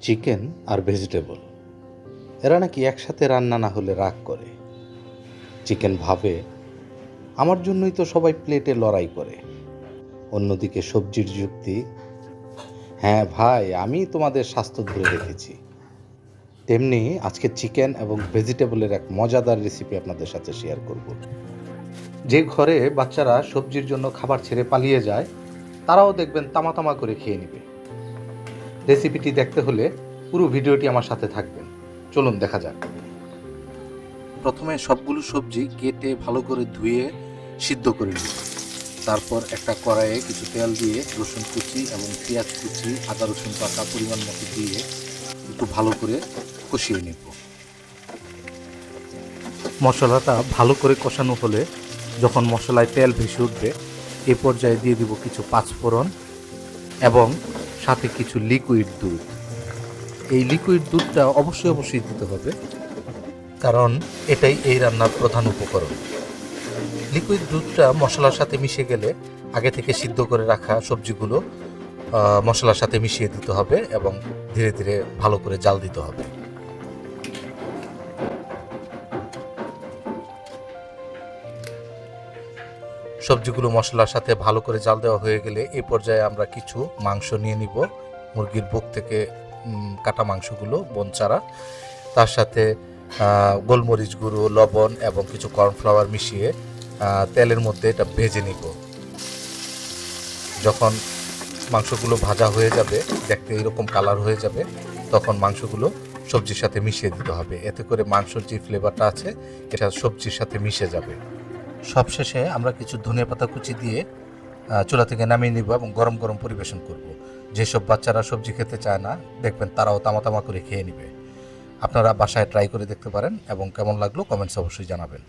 Chicken আর vegetable. এরা নাকি একসাথে রান্না না হলে রাগ করে। চিকেন ভাবে, আমার জন্যই তো সবাই প্লেটে লড়াই করে। অন্যদিকে সবজির যুক্তি হ্যাঁ ভাই, আমি তোমাদের স্বাস্থ্য ধরে রেখেছি। তেমনি আজকে চিকেন এবং ভেজিটেবলের এক মজাদার রেসিপি আপনাদের সাথে শেয়ার করব। যে ঘরে বাচ্চারা সবজির জন্য খাবার ছেড়ে পালিয়ে যায়, তারাও দেখবেন তামা তামা করে খেয়ে নেবে। রেসিপিটি দেখতে হলে পুরো ভিডিওটি আমার সাথে থাকবেন। চলুন দেখা যাক। প্রথমে সবগুলো সবজি কেটে ভালো করে ধুয়ে সিদ্ধ করে নিব তারপর একটা কড়াইয়ে কিছু তেল দিয়ে রসুন কুচি এবং পেঁয়াজ কুচি আদা রসুন পাতা পরিমাণ মতো দিয়ে একটু ভালো করে কষিয়ে নেব। মশলাটা ভালো করে কষানো হলে যখন মশলায় তেল ভেসে উঠবে এ পর্যায়ে দিয়ে দিব কিছু পাঁচফোড়ন এবং সাথে কিছু লিকুইড দুধ। এই লিকুইড দুধটা অবশ্যই অবশ্যই দিতে হবে, কারণ এটাই এই রান্নার প্রধান উপকরণ। লিকুইড দুধটা মশলার সাথে মিশে গেলে আগে থেকে সিদ্ধ করে রাখা সবজিগুলো মশলার সাথে মিশিয়ে দিতে হবে এবং ধীরে ধীরে ভালো করে জাল দিতে হবে। সবজিগুলো মশলার সাথে ভালো করে জাল দেওয়া হয়ে গেলে এই পর্যায়ে আমরা কিছু মাংস নিয়ে নিব। মুরগির বুক থেকে কাটা মাংসগুলো, বনচারা। তার সাথে গোলমরিচ গুঁড়ো, লবণ এবং কিছু কর্নফ্লাওয়ার মিশিয়ে তেলের মধ্যে এটা ভেজে নিব। যখন মাংসগুলো ভাজা হয়ে যাবে, দেখতে এরকম কালার হয়ে যাবে, তখন মাংসগুলো সবজির সাথে মিশিয়ে দিতে হবে। এতে করে মাংসর যে ফ্লেভারটা আছে, এটা সবজির সাথে মিশে যাবে। সবশেষে আমরা কিছু ধনে পাতা কুচি দিয়ে চুলা থেকে নামিয়ে নিব এবং গরম গরম পরিবেশন করব। যেসব বাচ্চারা সবজি খেতে চায় না, দেখবেন তারাও তামা তামা করে খেয়ে নেবে। আপনারা বাসায় ট্রাই করে দেখতে পারেন এবং কেমন লাগল কমেন্টস অবশ্যই জানাবেন।